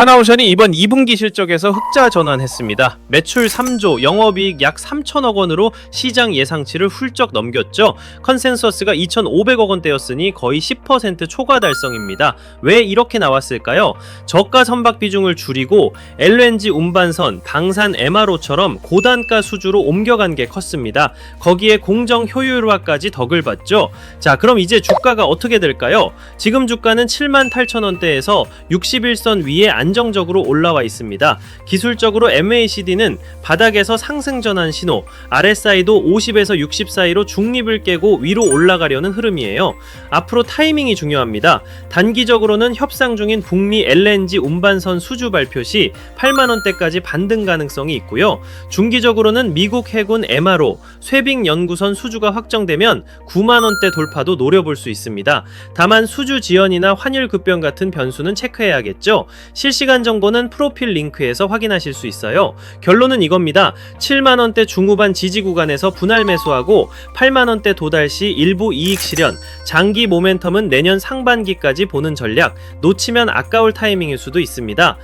하나오션이 이번 2분기 실적에서 흑자 전환했습니다. 매출 3조, 영업이익 약 3천억 원으로 시장 예상치를 훌쩍 넘겼죠. 컨센서스가 2,500억 원대였으니 거의 10% 초과 달성입니다. 왜 이렇게 나왔을까요? 저가 선박 비중을 줄이고 LNG 운반선, 방산 MRO처럼 고단가 수주로 옮겨간 게 컸습니다. 거기에 공정 효율화까지 덕을 봤죠. 자, 그럼 이제 주가가 어떻게 될까요? 지금 주가는 7만 8천 원대에서 61선 위에 안 정적으로 올라와 있습니다. 기술적으로 MACD는 바닥에서 상승 전환 신호, RSI도 50에서 60 사이로 중립을 깨고 위로 올라가려는 흐름이에요. 앞으로 타이밍이 중요합니다. 단기적으로는 협상 중인 북미 LNG 운반선 수주 발표 시 8만 원대까지 반등 가능성이 있고요. 중기적으로는 미국 해군 MRO, 쇠빙 연구선 수주가 확정되면 9만 원대 돌파도 노려볼 수 있습니다. 다만 수주 지연이나 환율 급변 같은 변수는 체크해야겠죠. 실시간 정보는 프로필 링크에서 확인하실 수 있어요. 결론은 이겁니다. 7만 원대 중후반 지지 구간에서 분할 매수하고 8만 원대 도달 시 일부 이익 실현, 장기 모멘텀은 내년 상반기까지 보는 전략. 놓치면 아까울 타이밍일 수도 있습니다.